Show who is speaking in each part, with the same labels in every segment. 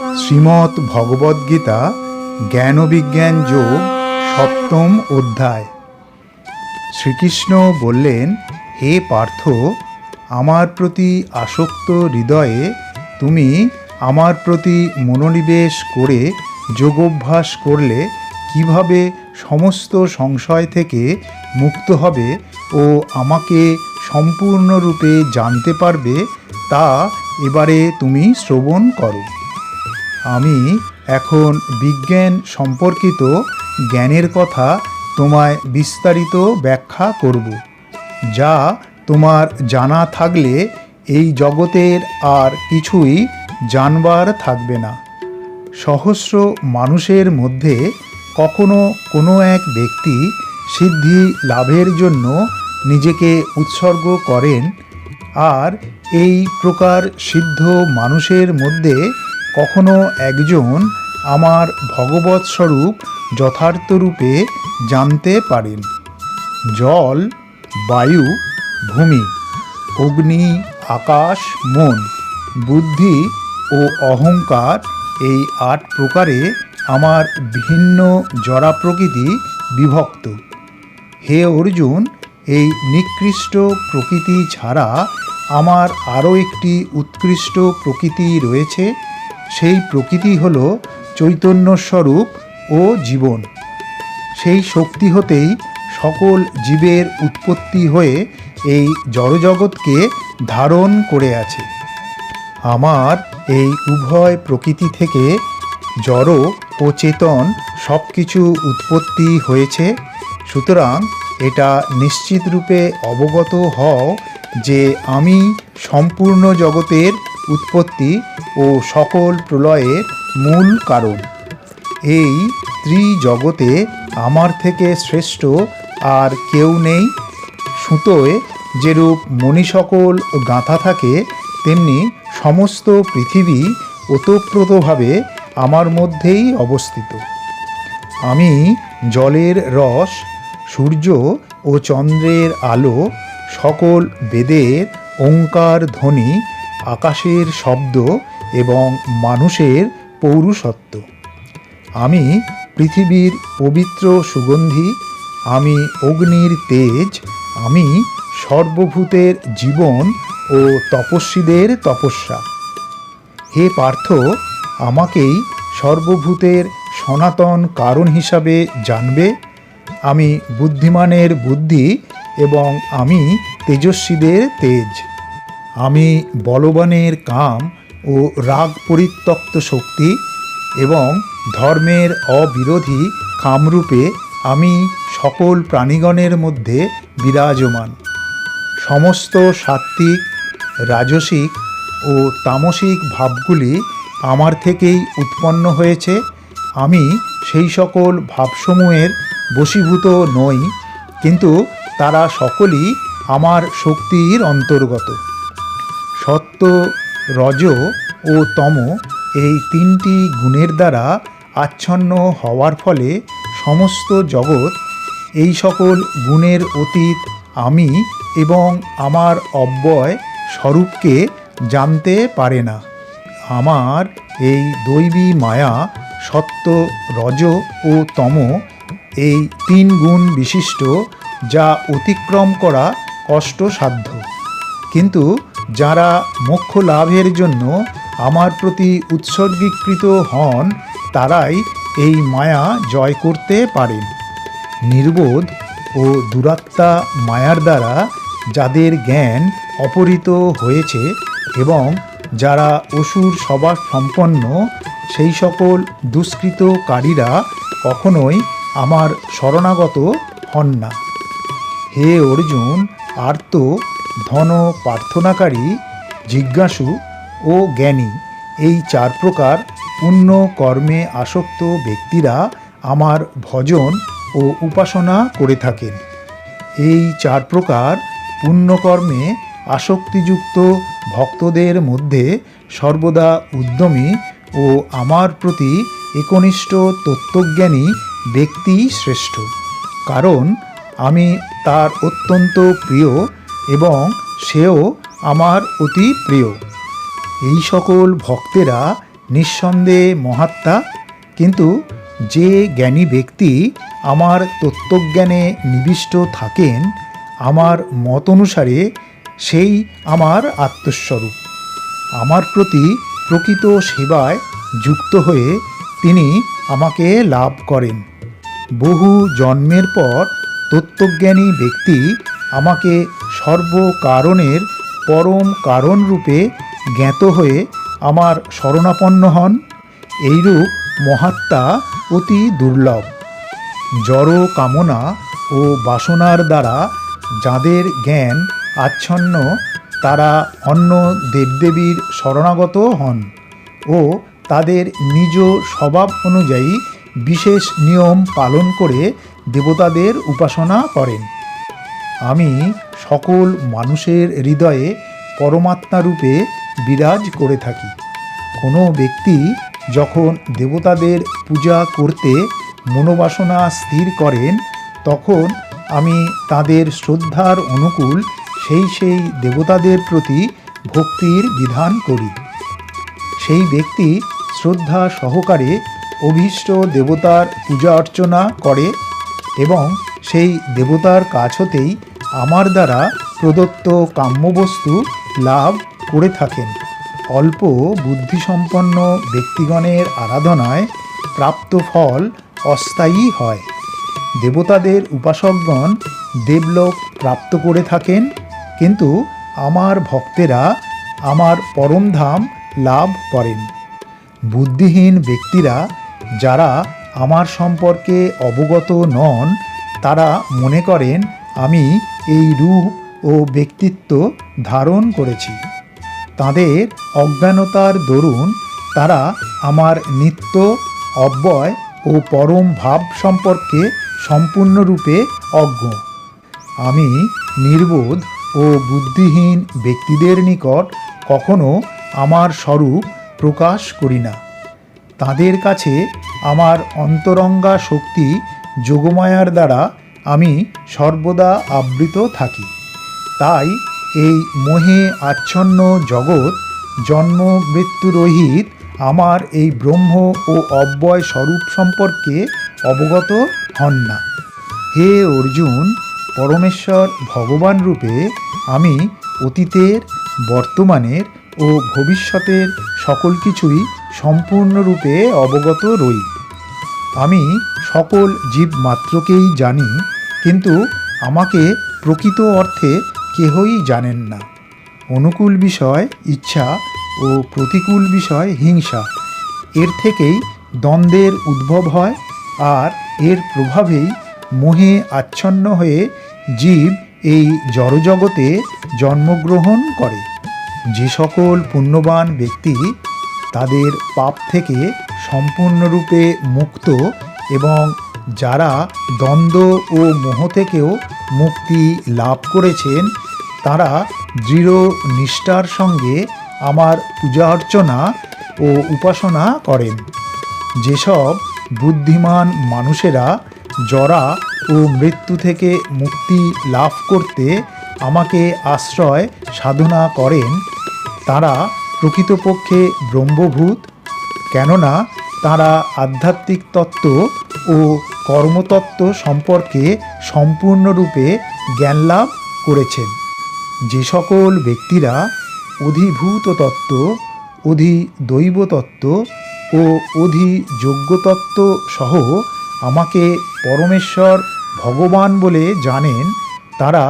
Speaker 1: শ্রীমৎ ভগবদ্গীতা জ্ঞানবিজ্ঞান যোগ, সপ্তম অধ্যায়। শ্রীকৃষ্ণ বললেন, হে পার্থ, আমার প্রতি আসক্ত হৃদয়ে তুমি আমার প্রতি মনোনিবেশ করে যোগাভ্যাস করলে কীভাবে সমস্ত সংশয় থেকে মুক্ত হবে ও আমাকে সম্পূর্ণরূপে জানতে পারবে, তা এবারে তুমি শ্রবণ করো। আমি এখন বিজ্ঞান সম্পর্কিত জ্ঞানের কথা তোমায় বিস্তারিত ব্যাখ্যা করব, যা তোমার জানা থাকলে এই জগতের আর কিছুই জানবার থাকবে না। সহস্র মানুষের মধ্যে কখনো কোনো এক ব্যক্তি সিদ্ধি লাভের জন্য নিজেকে উৎসর্গ করেন, আর এই প্রকার সিদ্ধ মানুষের মধ্যে কখনো একজন আমার ভগবৎ স্বরূপ যথার্থরূপে জানতে পারেন। জল, বায়ু, ভূমি, অগ্নি, আকাশ, মন, বুদ্ধি ও অহংকার এই আট প্রকারে আমার ভিন্ন জরা প্রকৃতি বিভক্ত। হে অর্জুন, এই নিকৃষ্ট প্রকৃতি ছাড়া আমার আরও একটি উৎকৃষ্ট প্রকৃতি রয়েছে? সেই প্রকৃতি হল চৈতন্যস্বরূপ ও জীবন। সেই শক্তি হতেই সকল জীবের উৎপত্তি হয়ে এই জড়জগৎকে ধারণ করে আছে। আমার এই উভয় প্রকৃতি থেকে জড় ও চেতন সব কিছু উৎপত্তি হয়েছে, সুতরাং এটা নিশ্চিতরূপে অবগত হও যে আমি সম্পূর্ণ জগতের উৎপত্তি ও সকল প্রলয়ের মূল কারণ। এই ত্রিজগতে আমার থেকে শ্রেষ্ঠ আর কেউ নেই। সুতোয় যেরূপ মণি সকল গাঁথা থাকে, তেমনি সমস্ত পৃথিবী ওতপ্রোতভাবে আমার মধ্যেই অবস্থিত। আমি জলের রস, সূর্য ও চন্দ্রের আলো, সকল বেদের, ওঙ্কার ধ্বনি আকাশের শব্দ এবং মানুষের পৌরুষত্ব। আমি পৃথিবীর পবিত্র সুগন্ধি, আমি অগ্নির তেজ, আমি সর্বভূতের জীবন ও তপস্বীদের তপস্যা। হে পার্থ, আমাকেই সর্বভূতের সনাতন কারণ হিসাবে জানবে। আমি বুদ্ধিমানের বুদ্ধি এবং আমি তেজস্বীদের তেজ। আমি বলবানের কাম ও রাগ পরিত্যক্ত শক্তি এবং ধর্মের অবিরোধী কামরূপে আমি সকল প্রাণীগণের মধ্যে বিরাজমান। সমস্ত সাত্ত্বিক, রাজসিক ও তামসিক ভাবগুলি আমার থেকেই উৎপন্ন হয়েছে। আমি সেই সকল ভাবসমূহের বশীভূত নই, কিন্তু তারা সকলই আমার শক্তির অন্তর্গত। সত্য, রজ ও তম এই তিনটি গুণের দ্বারা আচ্ছন্ন হওয়ার ফলে সমস্ত জগৎ, এই সকল গুণের অতীত আমি এবং আমার অব্যয় স্বরূপকে জানতে পারে না। আমার এই দৈবী মায়া, সত্য, রজ ও তম এই তিন গুণ বিশিষ্ট যা অতিক্রম করা কষ্টসাধ্য। কিন্তু যারা মোক্ষ লাভের জন্য আমার প্রতি উৎসর্গীকৃত হন, তারাই এই মায়া জয় করতে পারেন। নির্বোধ ও দুরাত্মা মায়ার দ্বারা যাদের জ্ঞান অপহৃত হয়েছে এবং যারা অসুর সবার সম্পন্ন, সেই সকল দুষ্কৃতকারীরা কখনোই আমার শরণাগত হন না। হে অর্জুন, আর্ত ধন প্রার্থনাকারী, জিজ্ঞাসু ও জ্ঞানী এই চার প্রকার পুণ্য কর্মে আসক্ত ব্যক্তিরা আমার ভজন ও উপাসনা করে থাকেন। এই চার প্রকার পুণ্যকর্মে আসক্তিযুক্ত ভক্তদের মধ্যে সর্বদা উদ্যমী ও আমার প্রতি একনিষ্ঠ তত্ত্বজ্ঞানী ব্যক্তি শ্রেষ্ঠ। কারণ আমি তার অত্যন্ত প্রিয় এবং সেও আমার অতি প্রিয়। এই সকল ভক্তেরা নিঃসন্দেহে মহাত্মা, কিন্তু যে জ্ঞানী ব্যক্তি আমার তত্ত্বজ্ঞানে নিবিষ্ট থাকেন, আমার মত অনুসারে সেই আমার আত্মস্বরূপ। আমার প্রতি প্রকৃত সেবায় যুক্ত হয়ে তিনি আমাকে লাভ করেন। বহু জন্মের পর তত্ত্বজ্ঞানী ব্যক্তি আমাকে সর্বকারণের পরম কারণ রূপে জ্ঞাত হয়ে আমার শরণাপন্ন হন। এইরূপ মহাত্মা অতি দুর্লভ। জড় কামনা ও বাসনার দ্বারা যাদের জ্ঞান আচ্ছন্ন, তারা অন্য দেবদেবীর শরণাগত হন ও তাদের নিজ স্বভাব অনুযায়ী বিশেষ নিয়ম পালন করে দেবতাদের উপাসনা করেন। আমি সকল মানুষের হৃদয়ে পরমাত্মা রূপে বিরাজ করে থাকি। কোনো ব্যক্তি যখন দেবতাদের পূজা করতে মনোবাসনা স্থির করেন, তখন আমি তাদের শ্রদ্ধার অনুকূল সেই সেই দেবতাদের প্রতি ভক্তির বিধান করি। সেই ব্যক্তি শ্রদ্ধা সহকারে অভীষ্ট দেবতার পূজা অর্চনা করে এবং সেই দেবতার কাছ হতেই আমার দ্বারা প্রদত্ত কাম্যবস্তু লাভ করে থাকেন। অল্প বুদ্ধিসম্পন্ন ব্যক্তিগণের আরাধনায় প্রাপ্ত ফল অস্থায়ী হয়। দেবতাদের উপাসকগণ দেবলোক প্রাপ্ত করে থাকেন, কিন্তু আমার ভক্তেরা আমার পরমধাম লাভ করেন। বুদ্ধিহীন ব্যক্তিরা যারা আমার সম্পর্কে অবগত নন, তারা মনে করেন, আমি এই রূপ ও ব্যক্তিত্ব ধারণ করেছি। তাদের অজ্ঞানতার দরুন তারা আমার নিত্য, অব্যয় ও পরম ভাব সম্পর্কে সম্পূর্ণরূপে অজ্ঞ। আমি নির্বোধ ও বুদ্ধিহীন ব্যক্তিদের নিকট কখনো আমার স্বরূপ প্রকাশ করি না। তাদের কাছে আমার অন্তরঙ্গা শক্তি যোগমায়ার দ্বারা আমি সর্বদা আবৃত থাকি। তাই এই মোহে আচ্ছন্ন জগৎ, জন্ম মৃত্যুরহিত আমার এই ব্রহ্ম ও অব্যয় স্বরূপ সম্পর্কে অবগত হন না। হে অর্জুন, পরমেশ্বর ভগবান রূপে আমি অতীতের, বর্তমানের ও ভবিষ্যতের সকল কিছুই সম্পূর্ণরূপে অবগত রই। আমি সকল জীব মাত্রকেই জানি কিন্তু আমাকে প্রকৃত অর্থে কেহই জানেন না। অনুকূল বিষয় ইচ্ছা ও প্রতিকূল বিষয় হিংসা। এর থেকেই দ্বন্দ্বের উদ্ভব হয় আর এর প্রভাবেই মোহে আচ্ছন্ন হয়ে জীব এই জড়জগতে জন্মগ্রহণ করে। যে সকল পুণ্যবান ব্যক্তি তাদের পাপ থেকে সম্পূর্ণরূপে মুক্ত এবং যারা দ্বন্দ্ব ও মোহ থেকেও মুক্তি লাভ করেছেন, তারা দৃঢ় নিষ্ঠার সঙ্গে আমার পূজা অর্চনা ও উপাসনা করেন। যেসব বুদ্ধিমান মানুষেরা জরা ও মৃত্যু থেকে মুক্তি লাভ করতে আমাকে আশ্রয় সাধনা করেন, তারা প্রকৃতপক্ষে ব্রহ্মভূত, কেননা তারা আধ্যাত্মিক তত্ত্ব ও কর্মতত্ত্ব সম্পর্কে সম্পূর্ণরূপে জ্ঞান লাভ করেছেন। যে সকল ব্যক্তিরা অধিভূত তত্ত্ব অধি দৈব তত্ত্ব ও অধি যোগ্যতত্ত্ব সহ আমাকে পরমেশ্বর ভগবান বলে জানেন, তারা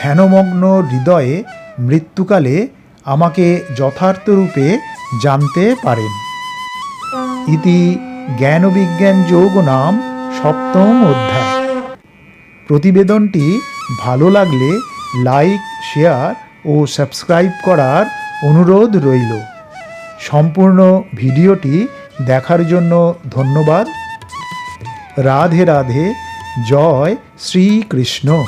Speaker 1: ধ্যানমগ্ন হৃদয়ে মৃত্যুকালে আমাকে যথার্থরূপে জানতে পারেন। ইতি জ্ঞানবিজ্ঞান যোগ নাম সপ্তম অধ্যায়। প্রতিবেদনটি ভালো লাগলে লাইক, শেয়ার ও সাবস্ক্রাইব করার অনুরোধ রইল। সম্পূর্ণ ভিডিওটি দেখার জন্য ধন্যবাদ। রাধে রাধে, জয় শ্রীকৃষ্ণ।